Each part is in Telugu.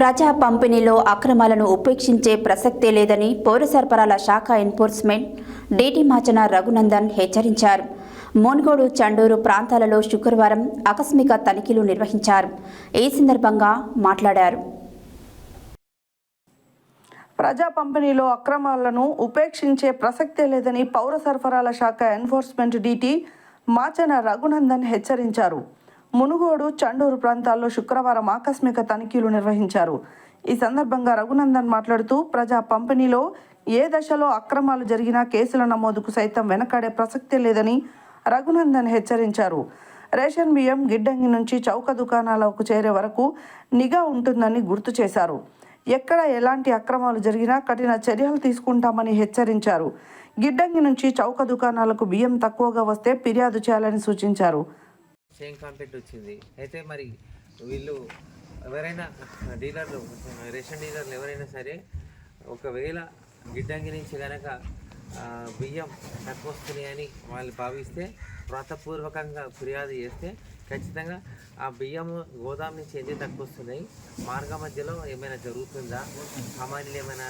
ప్రజా పంపిణీలో అక్రమాలను ఉపేక్షించే ప్రసక్తే లేదని పౌర సరఫరాల శాఖ ఎన్ఫోర్స్మెంట్ డీటీ మాచన రఘునందన్ హెచ్చరించారు. మున్గోడు చండూరు ప్రాంతాలలో శుక్రవారం ఆకస్మిక తనిఖీలు నిర్వహించారు. ఈ సందర్భంగా మాట్లాడారు. ప్రజా పంపిణీలో అక్రమాలను ఉపేక్షించే ప్రసక్తే లేదని పౌర సరఫరాల శాఖ ఎన్ఫోర్స్మెంట్ డీటీ మాచన రఘునందన్ హెచ్చరించారు. మునుగోడు చండూరు ప్రాంతాల్లో శుక్రవారం ఆకస్మిక తనిఖీలు నిర్వహించారు. ఈ సందర్భంగా రఘునందన్ మాట్లాడుతూ ప్రజా పంపిణీలో ఏ దశలో అక్రమాలు జరిగినా కేసుల నమోదుకు సైతం వెనకాడే ప్రసక్తే లేదని రఘునందన్ హెచ్చరించారు. రేషన్ బియ్యం గిడ్డంగి నుంచి చౌక దుకాణాలకు చేరే వరకు నిఘా ఉంటుందని గుర్తు చేశారు. ఎక్కడ ఎలాంటి అక్రమాలు జరిగినా కఠిన చర్యలు తీసుకుంటామని హెచ్చరించారు. గిడ్డంగి నుంచి చౌక దుకాణాలకు బియ్యం తక్కువగా వస్తే ఫిర్యాదు చేయాలని సూచించారు. సేమ్ కాంపెక్ట్ వచ్చింది. అయితే మరి వీళ్ళు ఎవరైనా డీలర్లు రేషన్ డీలర్లు ఎవరైనా సరే ఒకవేళ గిడ్డంగి నుంచి కనుక బియ్యం తక్కువ వస్తున్నాయని వాళ్ళు భావిస్తే వ్రాతపూర్వకంగా ఫిర్యాదు చేస్తే ఖచ్చితంగా ఆ బియ్యం గోదాం నుంచి ఎన్ని తక్కువ వస్తున్నాయి. మార్గ మధ్యలో ఏమైనా జరుగుతుందా? సామాన్యులు ఏమైనా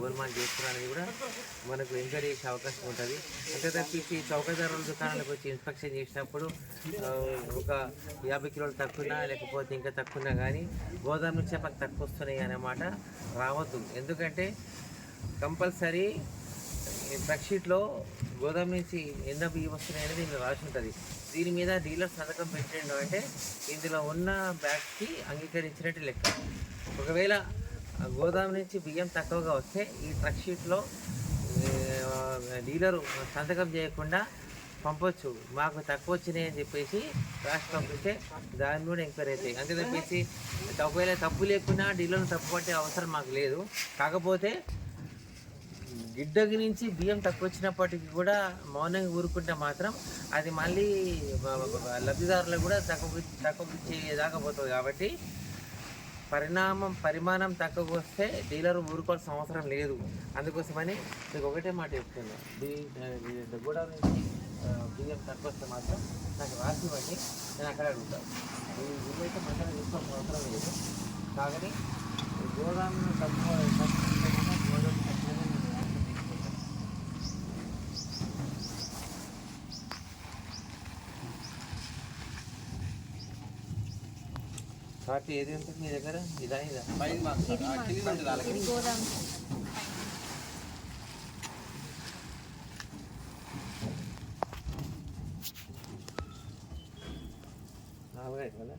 గోల్మాల్ చేస్తున్నారని కూడా మనకు ఎంక్వైరీ చేసే అవకాశం ఉంటుంది. అంతే తప్పించి చౌకధరల దుకాణాలకు వచ్చి ఇన్స్పెక్షన్ చేసినప్పుడు ఒక యాభై కిలోలు తక్కువనా లేకపోతే ఇంకా తక్కువనా కానీ గోదాం నుంచే మాకు తక్కువ వస్తున్నాయి అనే మాట రావద్దు. ఎందుకంటే కంపల్సరీ షీట్లో గోదాం నుంచి ఎంత బియ్యం వస్తున్నాయి అనేది దీనిలో రాసి ఉంటుంది దీని మీద డీలర్ సంతకం పెట్టిండు అంటే ఇందులో ఉన్న బ్యాగ్కి అంగీకరించినట్టు లెక్క. ఒకవేళ ఆ గోదాం నుంచి బియ్యం తక్కువగా వస్తే ఈ ట్రక్ షీట్లో డీలరు సంతకం చేయకుండా పంపొచ్చు. మాకు తక్కువ వచ్చినాయి అని చెప్పేసి రాసి పంపిస్తే దాన్ని కూడా ఎంక్వైరీ అవుతాయి. అంతే తప్పేసి ఒకవేళ తప్పు లేకున్నా డీలర్ను తప్పు పట్టే అవసరం మాకు లేదు. కాకపోతే గిడ్డగి నుంచి బియ్యం తక్కువ వచ్చినప్పటికీ కూడా మౌనంగా ఊరుకుంటే మాత్రం అది మళ్ళీ లబ్ధిదారులకు కూడా తక్కువ తక్కువ పోతుంది కాబట్టి పరిణామం పరిమాణం తక్కువ వస్తే డీలర్ ఊరుకోవాల్సిన అవసరం లేదు. అందుకోసమని మీకు ఒకటే మాట చెప్తున్నా. బి నుంచి బియ్యం తక్కువ వస్తే మాత్రం నాకు రాసి ఇవ్వండి నేను అక్కడ అడుగుతాను ఈ వీళ్ళైతే మంచిగా తీసుకోవాల్సిన అవసరం లేదు. కానీ గోదాం తక్కువ కాబట్టి ఏది ఉంటుంది మీ దగ్గర ఇదా ఇదా నాలుగు ఐదు కదా